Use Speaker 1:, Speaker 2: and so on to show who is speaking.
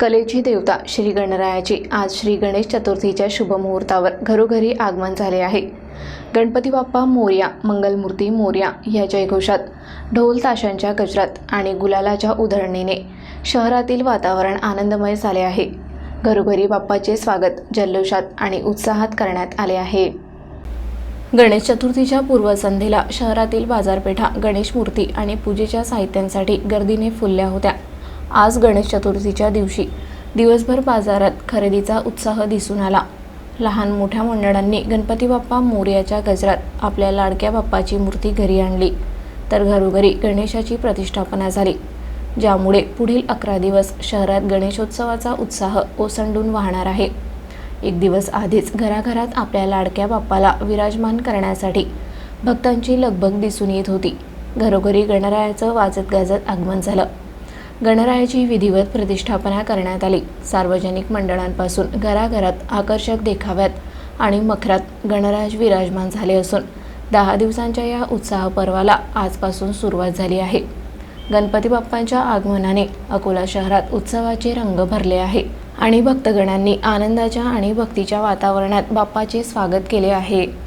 Speaker 1: कलेची देवता श्री गणरायाची. आज श्री गणेश चतुर्थीच्या शुभमुहूर्तावर घरोघरी आगमन झाले आहे. गणपती बाप्पा मोर्या मंगलमूर्ती मोर्या या जयघोषात ढोल ताशांच्या गजरात आणि गुलालाच्या उधळणीने शहरातील वातावरण आनंदमय झाले आहे. घरोघरी बाप्पाचे स्वागत जल्लोषात आणि उत्साहात करण्यात आले आहे. गणेश चतुर्थीच्या पूर्वसंध्येला शहरातील बाजारपेठा गणेश मूर्ती आणि पूजेच्या साहित्यांसाठी गर्दीने फुलल्या होत्या. आज गणेश चतुर्थीच्या दिवशी. दिवसभर बाजारात खरेदीचा उत्साह दिसून आला. लहान मोठ्या मंडळांनी गणपती बाप्पा मोर्याच्या गजरात आपल्या लाडक्या बाप्पाची मूर्ती घरी आणली. तर घरोघरी गणेशाची प्रतिष्ठापना झाली. ज्यामुळे पुढील अकरा दिवस शहरात गणेशोत्सवाचा उत्साह ओसंडून वाहणार आहे. एक दिवस आधीच घराघरात आपल्या लाडक्या बाप्पाला विराजमान करण्यासाठी भक्तांची लगबग दिसून येत होती. घरोघरी गणरायाचं वाजत गाजत आगमन झालं. गणरायाची विधिवत प्रतिष्ठापना करण्यात आली. सार्वजनिक मंडळांपासून घराघरात आकर्षक देखाव्यात आणि मखरात गणराज विराजमान झाले असून दहा दिवसांच्या या उत्साह पर्वाला आजपासून सुरुवात झाली आहे. गणपती बाप्पांच्या आगमनाने अकोला शहरात उत्सवाचे रंग भरले आहे आणि भक्तगणांनी आनंदाच्या आणि भक्तीच्या वातावरणात बाप्पाचे स्वागत केले आहे.